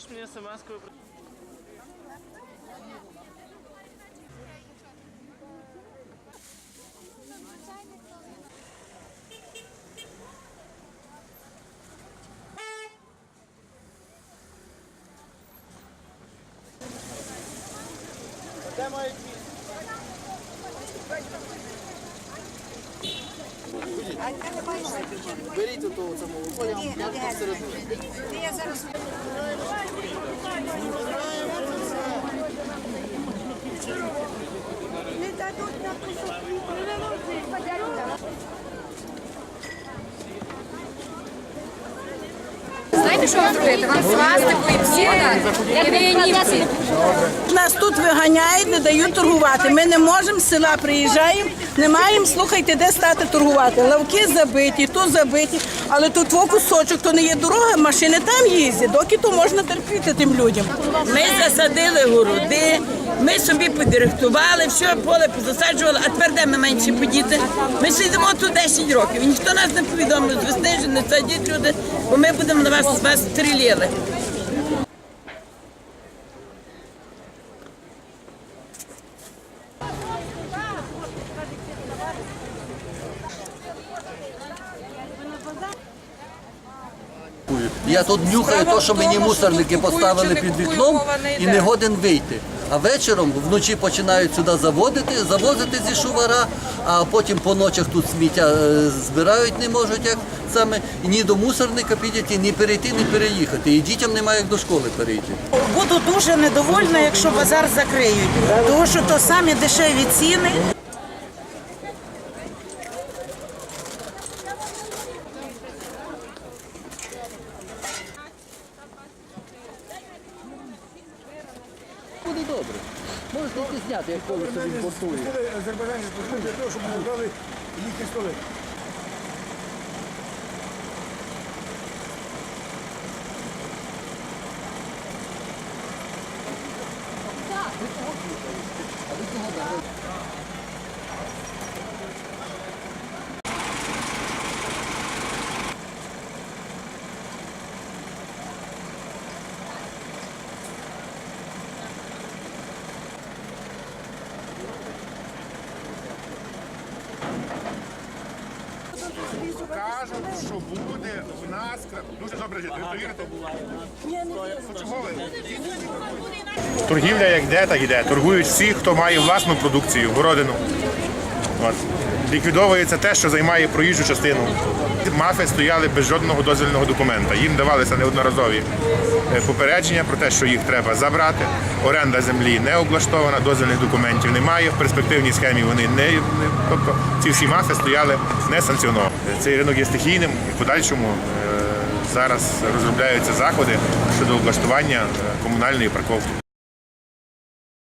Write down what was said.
Можеш мені смс-кою? Беріть ото це молоко, я вам я вам середину. Не дадуть на кусок. Подарунок. Знаєте, що вам зробити? Вам свастику і всі віянівці. Нас тут виганяють, не дають торгувати. Ми не можемо з села приїжджаємо, не маємо, слухайте, де стати торгувати. Лавки забиті, тут забиті, але тут твій кусочок, то не є дорога, машини там їздять, доки то можна терпіти тим людям. Ми засадили городи, ми собі подиректували, все поле позасаджували, а тепер де ми менше подіти. Ми сидимо тут 10 років. І ніхто нас не повідомив з весни, що не садіть люди, ми будемо на вас, вас стріляли. Я тут нюхаю те, що мені мусорники поставили під вікном і не годен вийти. А вечором вночі починають сюди заводити, завозити зі шувара, а потім по ночах тут сміття е, збирають, не можуть як саме ні до мусорника підійти, ні перейти, ні переїхати. І дітям немає як до школи перейти. Буду дуже недовольна, якщо базар закриють, тому що то самі дешеві ціни. Буде добре. Можете йти зняти, як коли собі імпортує. Азербайджані послухали для того, щоб ми брали їхні столи. Кажуть, що буде в нас дуже добре жити. Ви вірите? Торгівля як йде, так іде. Торгують всі, хто має власну продукцію, городину. От. Ліквідовується те, що займає проїжджу частину. Мафи стояли без жодного дозвільного документа. Їм давалися неодноразові е, попередження про те, що їх треба забрати. Оренда землі не облаштована, дозвільних документів немає. В перспективній схемі вони не, тобто ці всі мафи стояли не санкціоновані. Цей ринок є стихійним і в подальшому е, зараз розробляються заходи щодо облаштування е, комунальної парковки.